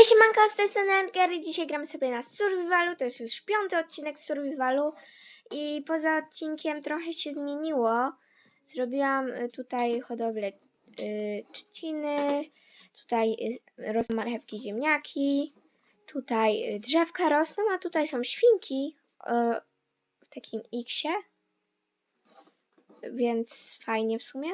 Hej siemanko, z tej strony Edgar dzisiaj gramy sobie na Survivalu, to jest już piąty odcinek Survivalu i poza odcinkiem trochę się zmieniło. Zrobiłam y, tutaj hodowlę y, trzciny, tutaj y, rosną marchewki ziemniaki, tutaj y, drzewka rosną, a tutaj są świnki w takim X-ie, więc fajnie w sumie.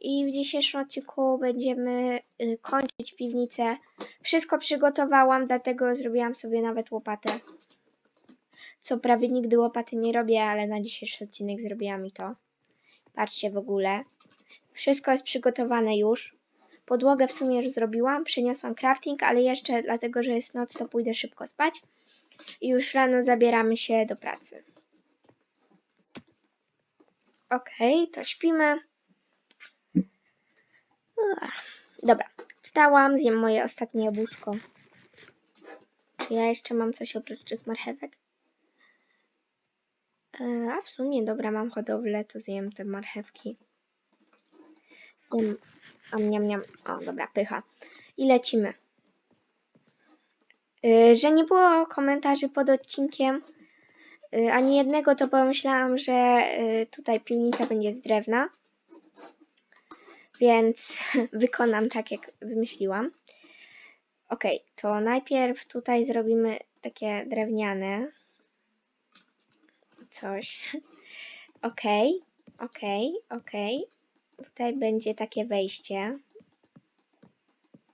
I w dzisiejszym odcinku będziemy y, kończyć piwnicę. Wszystko przygotowałam, dlatego zrobiłam sobie nawet łopatę. Co prawie nigdy łopaty nie robię, ale na dzisiejszy odcinek zrobiłam i to. Patrzcie w ogóle. Wszystko jest przygotowane już. Podłogę w sumie już zrobiłam, przyniosłam crafting, ale jeszcze dlatego, że jest noc, to pójdę szybko spać. I już rano zabieramy się do pracy. Okej, to śpimy. Dobra, wstałam, zjem moje ostatnie jabłuszko. Czy ja jeszcze mam coś oprócz tych marchewek? E, a w sumie, dobra, mam hodowlę, to zjem te marchewki. Zjem, am, niam, niam. O, dobra, pycha. I lecimy. E, że nie było komentarzy pod odcinkiem, e, ani jednego, to pomyślałam, że tutaj piwnica będzie z drewna więc wykonam tak, jak wymyśliłam. Ok, to najpierw tutaj zrobimy takie drewniane coś. Ok, ok, ok. Tutaj będzie takie wejście.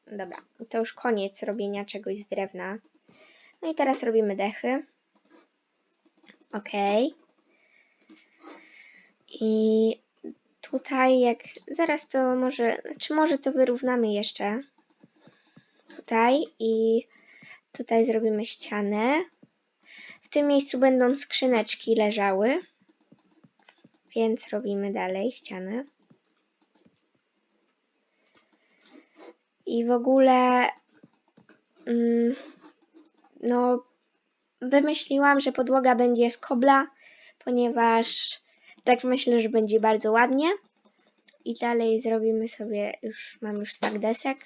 Dobra, to już koniec robienia czegoś z drewna. No i teraz robimy dechy. Ok. I tutaj jak zaraz to może, czy może to wyrównamy jeszcze tutaj i tutaj zrobimy ścianę. W tym miejscu będą skrzyneczki leżały, więc robimy dalej ścianę. I w ogóle mm, no wymyśliłam, że podłoga będzie z kobla, ponieważ tak myślę, że będzie bardzo ładnie. I dalej zrobimy sobie, już mam już stack desek.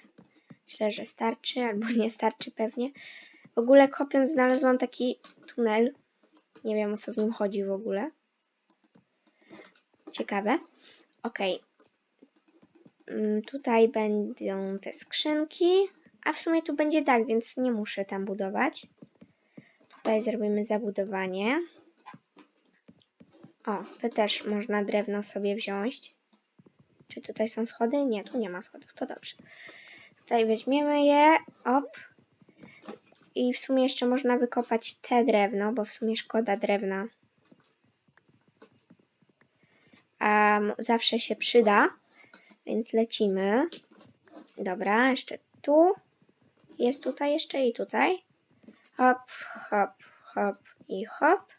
Myślę, że starczy, albo nie starczy pewnie. W ogóle kopiąc znalazłam taki tunel. Nie wiem o co w nim chodzi w ogóle. Ciekawe. Ok. Tutaj będą te skrzynki. A w sumie tu będzie tak, więc nie muszę tam budować. Tutaj zrobimy zabudowanie. O, to też można drewno sobie wziąć. Czy tutaj są schody? Nie, tu nie ma schodów, to dobrze. Tutaj weźmiemy je, op. I w sumie jeszcze można wykopać te drewno, bo w sumie szkoda drewna. A zawsze się przyda, więc lecimy. Dobra, jeszcze tu. Jest tutaj jeszcze i tutaj. Hop, hop, hop i hop.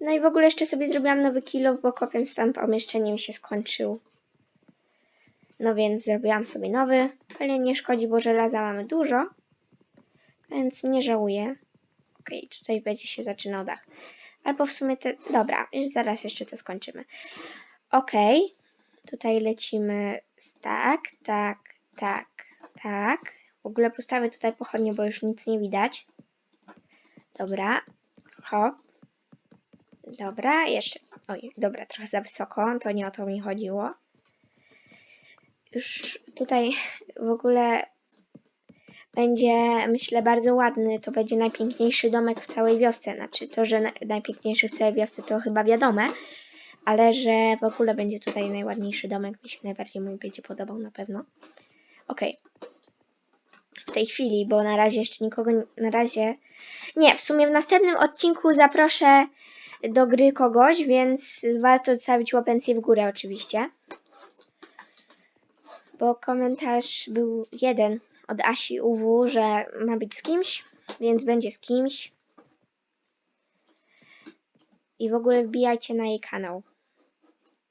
No i w ogóle jeszcze sobie zrobiłam nowy kilo, bo kopiąc tam pomieszczenie mi się skończył. No więc zrobiłam sobie nowy, ale nie szkodzi, bo żelaza mamy dużo, więc nie żałuję. Ok, tutaj będzie się zaczynał dach. Albo w sumie te... Dobra, zaraz jeszcze to skończymy. Ok, tutaj lecimy tak, tak, tak, tak. W ogóle postawię tutaj pochodnie, bo już nic nie widać. Dobra, hop, Dobra, jeszcze. Oj, dobra, trochę za wysoko, to nie o to mi chodziło. Już tutaj w ogóle będzie, myślę, bardzo ładny. To będzie najpiękniejszy domek w całej wiosce. Znaczy, to, że na- najpiękniejszy w całej wiosce, to chyba wiadome, ale że w ogóle będzie tutaj najładniejszy domek. Mi się najbardziej mój będzie podobał na pewno. Okej. W tej chwili, bo na razie jeszcze nikogo, na razie. Nie, w sumie w następnym odcinku zaproszę do gry kogoś, więc warto zostawić łapencję w górę oczywiście. Bo komentarz był jeden od Asi UW, że ma być z kimś, więc będzie z kimś. I w ogóle wbijajcie na jej kanał.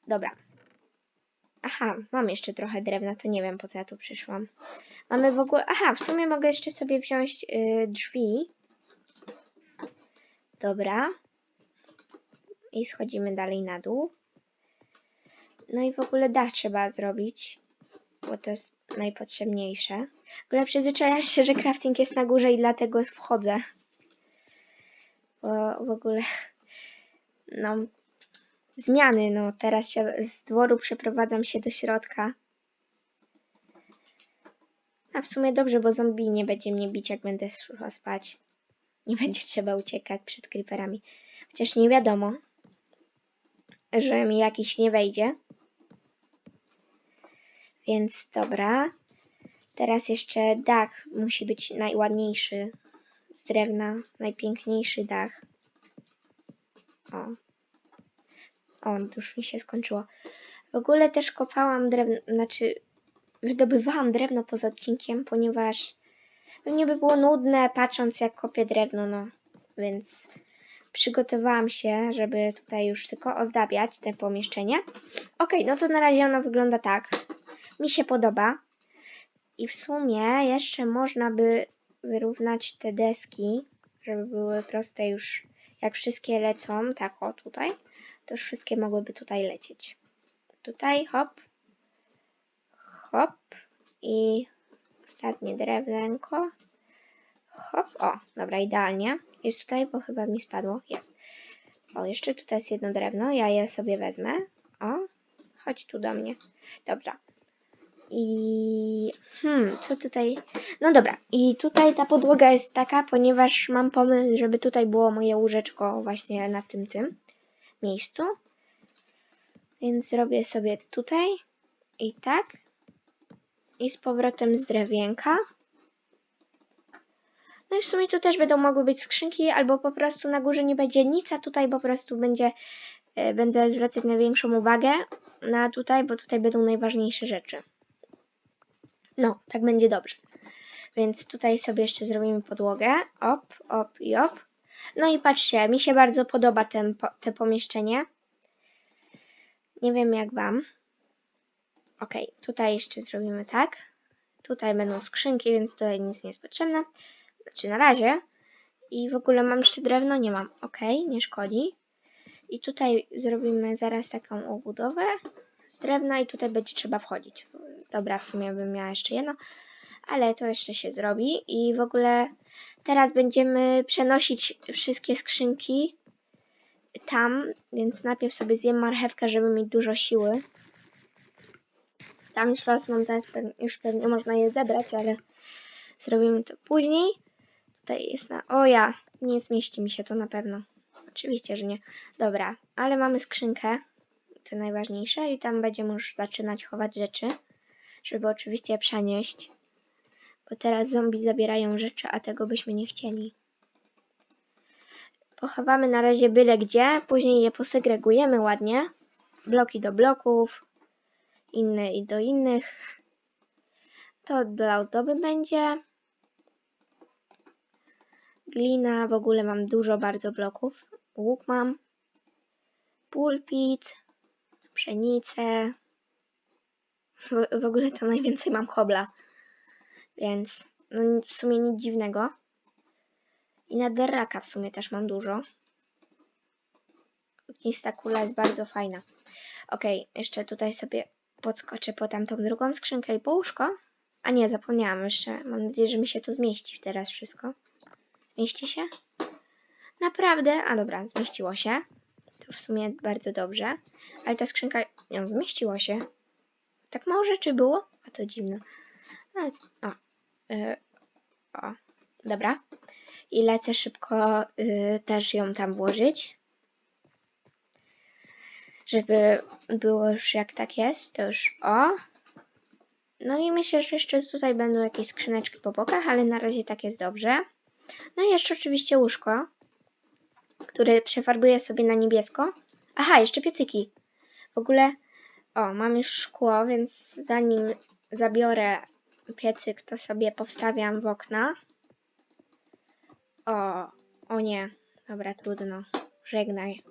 Dobra. Aha, mam jeszcze trochę drewna, to nie wiem po co ja tu przyszłam. Mamy w ogóle... Aha, w sumie mogę jeszcze sobie wziąć yy, drzwi. Dobra i schodzimy dalej na dół. No i w ogóle dach trzeba zrobić, bo to jest najpotrzebniejsze. W ogóle przyzwyczaiłam się, że crafting jest na górze i dlatego wchodzę. Bo w ogóle, no, zmiany, no, teraz się z dworu przeprowadzam się do środka. A w sumie dobrze, bo zombie nie będzie mnie bić, jak będę szła spać. Nie będzie trzeba uciekać przed creeperami. Chociaż nie wiadomo, że mi jakiś nie wejdzie. Więc dobra. Teraz jeszcze dach musi być najładniejszy. Z drewna, najpiękniejszy dach. O. O, już mi się skończyło. W ogóle też kopałam drewno, znaczy wydobywałam drewno poza odcinkiem, ponieważ pewnie by było nudne patrząc jak kopię drewno, no. Więc przygotowałam się, żeby tutaj już tylko ozdabiać te pomieszczenie. Ok, no to na razie ono wygląda tak. Mi się podoba. I w sumie jeszcze można by wyrównać te deski, żeby były proste już, jak wszystkie lecą, tak o tutaj, to już wszystkie mogłyby tutaj lecieć. Tutaj hop, hop i ostatnie drewnenko. Hop, o, dobra, idealnie. Jest tutaj, bo chyba mi spadło. Jest. O, jeszcze tutaj jest jedno drewno, ja je sobie wezmę. O, chodź tu do mnie. Dobra. I hmm, co tutaj? No dobra, i tutaj ta podłoga jest taka, ponieważ mam pomysł, żeby tutaj było moje łóżeczko właśnie na tym tym miejscu. Więc zrobię sobie tutaj i tak. I z powrotem z drewienka. No i w sumie tu też będą mogły być skrzynki, albo po prostu na górze nie będzie nic, a tutaj po prostu będzie, e, będę zwracać największą uwagę na tutaj, bo tutaj będą najważniejsze rzeczy. No, tak będzie dobrze. Więc tutaj sobie jeszcze zrobimy podłogę. Op, op i op. No i patrzcie, mi się bardzo podoba ten, te pomieszczenie. Nie wiem jak Wam. Ok, tutaj jeszcze zrobimy tak. Tutaj będą skrzynki, więc tutaj nic nie jest potrzebne. Znaczy na razie. I w ogóle mam jeszcze drewno? Nie mam. Ok, nie szkodzi. I tutaj zrobimy zaraz taką obudowę z drewna i tutaj będzie trzeba wchodzić. Dobra, w sumie bym miała jeszcze jedno, ale to jeszcze się zrobi. I w ogóle teraz będziemy przenosić wszystkie skrzynki tam, więc najpierw sobie zjem marchewkę, żeby mieć dużo siły. Tam już rosną, teraz już pewnie można je zebrać, ale zrobimy to później. Tutaj jest na... O ja, nie zmieści mi się to na pewno. Oczywiście, że nie. Dobra, ale mamy skrzynkę, to najważniejsze i tam będziemy już zaczynać chować rzeczy, żeby oczywiście przenieść. Bo teraz zombie zabierają rzeczy, a tego byśmy nie chcieli. Pochowamy na razie byle gdzie, później je posegregujemy ładnie. Bloki do bloków, inne i do innych. To dla ozdoby będzie. Glina, w ogóle mam dużo bardzo bloków. Łuk mam. Pulpit, pszenicę. W, w ogóle to najwięcej mam hobla. Więc no, w sumie nic dziwnego. I na derraka w sumie też mam dużo. Ognista kula jest bardzo fajna. Ok, jeszcze tutaj sobie podskoczę po tamtą drugą skrzynkę i po łóżko. A nie, zapomniałam jeszcze. Mam nadzieję, że mi się to zmieści teraz wszystko. Zmieści się? Naprawdę? A dobra, zmieściło się. To w sumie bardzo dobrze. Ale ta skrzynka... Nie, zmieściło się. Tak mało rzeczy było? A to dziwne. Ale... O. Yy, o. Dobra. I lecę szybko yy, też ją tam włożyć. Żeby było już jak tak jest, to już o. No i myślę, że jeszcze tutaj będą jakieś skrzyneczki po bokach, ale na razie tak jest dobrze. No i jeszcze oczywiście łóżko, które przefarbuję sobie na niebiesko. Aha, jeszcze piecyki. W ogóle, o, mam już szkło, więc zanim zabiorę piecyk, to sobie powstawiam w okna. O, o nie. Dobra, trudno. Żegnaj.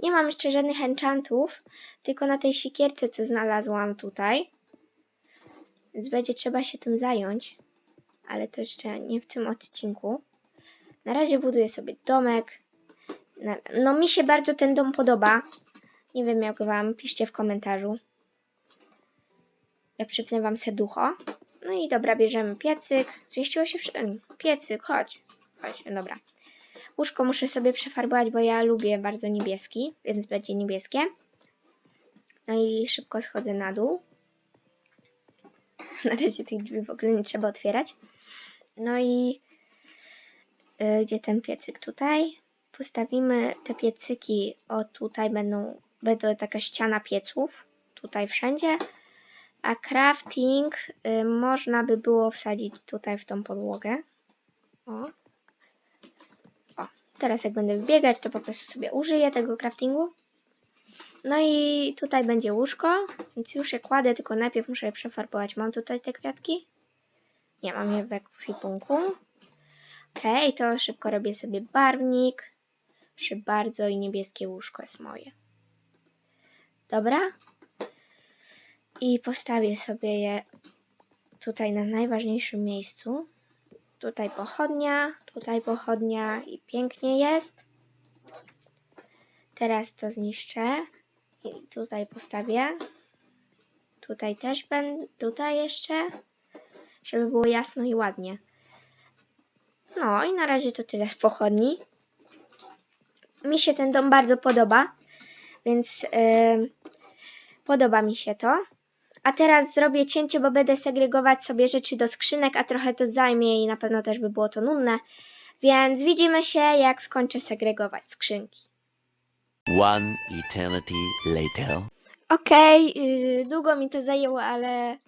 Nie mam jeszcze żadnych enchantów, tylko na tej sikierce, co znalazłam tutaj. Więc będzie trzeba się tym zająć. Ale to jeszcze nie w tym odcinku. Na razie buduję sobie domek. No mi się bardzo ten dom podoba. Nie wiem jak wam, piszcie w komentarzu. Ja przypnę wam serducho. No i dobra, bierzemy piecyk. Zmieściło się. Piecyk, chodź. Chodź, dobra. Łóżko muszę sobie przefarbować, bo ja lubię bardzo niebieski, więc będzie niebieskie. No i szybko schodzę na dół. Na razie tych drzwi w ogóle nie trzeba otwierać. No i y, gdzie ten piecyk? Tutaj. Postawimy te piecyki, o tutaj będą, będą taka ściana pieców, tutaj wszędzie. A crafting y, można by było wsadzić tutaj w tą podłogę. O. O, teraz jak będę wbiegać, to po prostu sobie użyję tego craftingu. No i tutaj będzie łóżko, więc już je kładę, tylko najpierw muszę je przefarbować. Mam tutaj te kwiatki? Nie, mam je w ekwipunku. Okej, to szybko robię sobie barwnik. Proszę bardzo i niebieskie łóżko jest moje. Dobra. I postawię sobie je tutaj na najważniejszym miejscu. Tutaj pochodnia, tutaj pochodnia i pięknie jest. Teraz to zniszczę i tutaj postawię. Tutaj też będę, tutaj jeszcze, żeby było jasno i ładnie. No i na razie to tyle z pochodni. Mi się ten dom bardzo podoba, więc yy, podoba mi się to. A teraz zrobię cięcie, bo będę segregować sobie rzeczy do skrzynek, a trochę to zajmie i na pewno też by było to nudne. Więc widzimy się, jak skończę segregować skrzynki. One eternity later. Okej, yy, długo mi to zajęło, ale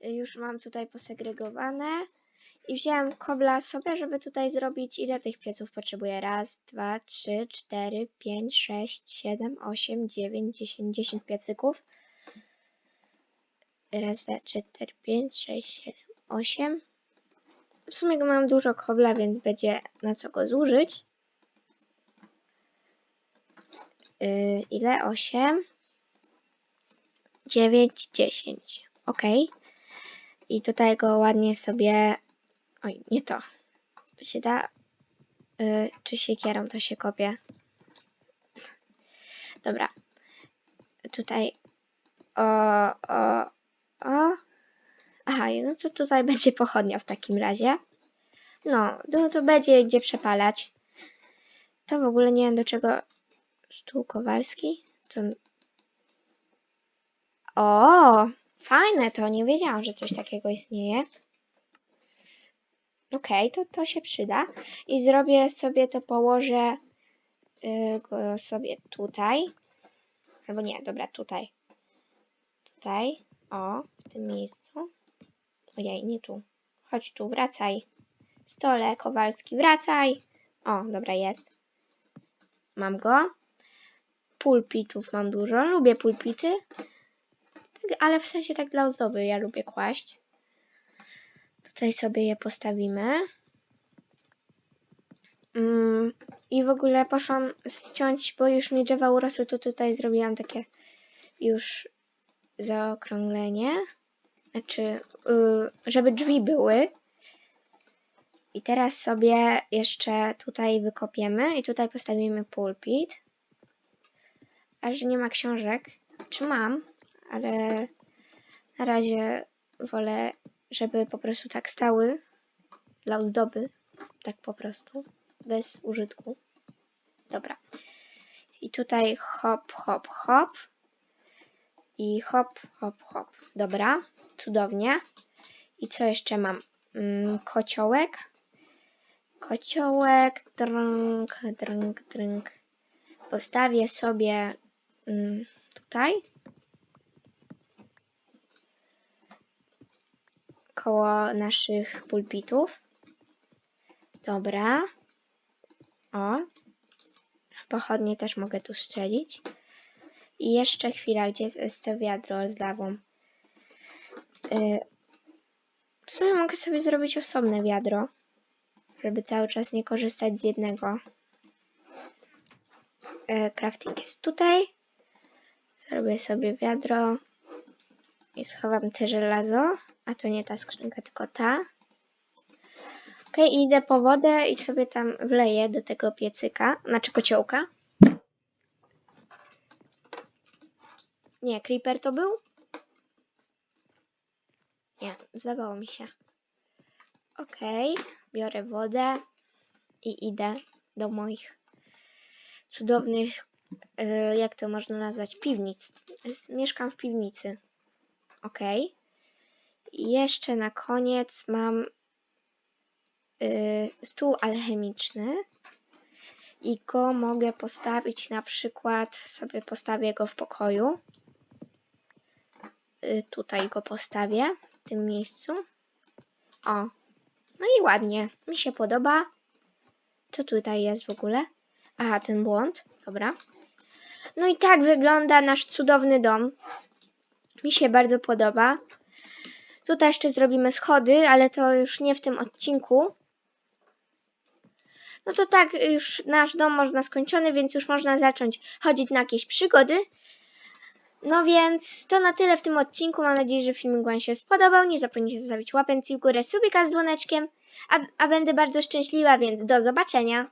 już mam tutaj posegregowane. I wziąłem kobla sobie, żeby tutaj zrobić ile tych pieców potrzebuję. Raz, dwa, trzy, cztery, pięć, sześć, siedem, osiem, dziewięć, dziesięć, dziesięć piecyków. Raz, dwa, trzy, cztery, pięć, sześć, siedem, osiem. W sumie mam dużo kobla, więc będzie na co go zużyć. Yy, ile? Osiem. 9, 10. Ok. I tutaj go ładnie sobie. Oj, nie to. To się da. Y, czy siekierą to się kopie? Dobra. Tutaj. O, o, o. Aha, no to tutaj będzie pochodnia w takim razie. No, no to będzie gdzie przepalać. To w ogóle nie wiem do czego. Stół Kowalski? To o, fajne to, nie wiedziałam, że coś takiego istnieje. Okej, to to się przyda. I zrobię sobie to, położę y, go sobie tutaj. Albo nie, dobra, tutaj. Tutaj, o, w tym miejscu. Ojej, nie tu. Chodź tu, wracaj. Stole, Kowalski, wracaj. O, dobra, jest. Mam go. Pulpitów mam dużo. Lubię pulpity ale w sensie tak dla ozdoby ja lubię kłaść. Tutaj sobie je postawimy. Mm, I w ogóle poszłam ściąć, bo już mi drzewa urosły, to tutaj zrobiłam takie już zaokrąglenie. Znaczy, yy, żeby drzwi były. I teraz sobie jeszcze tutaj wykopiemy i tutaj postawimy pulpit. A że nie ma książek, czy mam? Ale na razie wolę, żeby po prostu tak stały dla ozdoby, tak po prostu, bez użytku. Dobra. I tutaj hop, hop, hop. I hop, hop, hop. Dobra, cudownie. I co jeszcze mam? Mm, kociołek. Kociołek, drąg, drąg, drąg. Postawię sobie mm, tutaj. Koło naszych pulpitów. Dobra. O. Pochodnie też mogę tu strzelić. I jeszcze chwila, gdzie jest to wiadro z lawą. Yy, w sumie mogę sobie zrobić osobne wiadro, żeby cały czas nie korzystać z jednego. Yy, crafting jest tutaj. Zrobię sobie wiadro i schowam te żelazo. A to nie ta skrzynka, tylko ta. Ok, idę po wodę i sobie tam wleję do tego piecyka, znaczy kociołka. Nie, creeper to był? Nie, zdawało mi się. Okej, biorę wodę i idę do moich cudownych, y, jak to można nazwać, piwnic. Mieszkam w piwnicy. Okej. I jeszcze na koniec mam y, stół alchemiczny i go mogę postawić na przykład, sobie postawię go w pokoju. Y, tutaj go postawię, w tym miejscu. O, no i ładnie, mi się podoba. Co tutaj jest w ogóle? Aha, ten błąd, dobra. No i tak wygląda nasz cudowny dom. Mi się bardzo podoba. Tutaj jeszcze zrobimy schody, ale to już nie w tym odcinku. No to tak, już nasz dom można skończony, więc już można zacząć chodzić na jakieś przygody. No więc to na tyle w tym odcinku. Mam nadzieję, że filmik Wam się spodobał. Nie zapomnijcie zostawić łapenki w górę, subika z dzwoneczkiem, a, a będę bardzo szczęśliwa, więc do zobaczenia.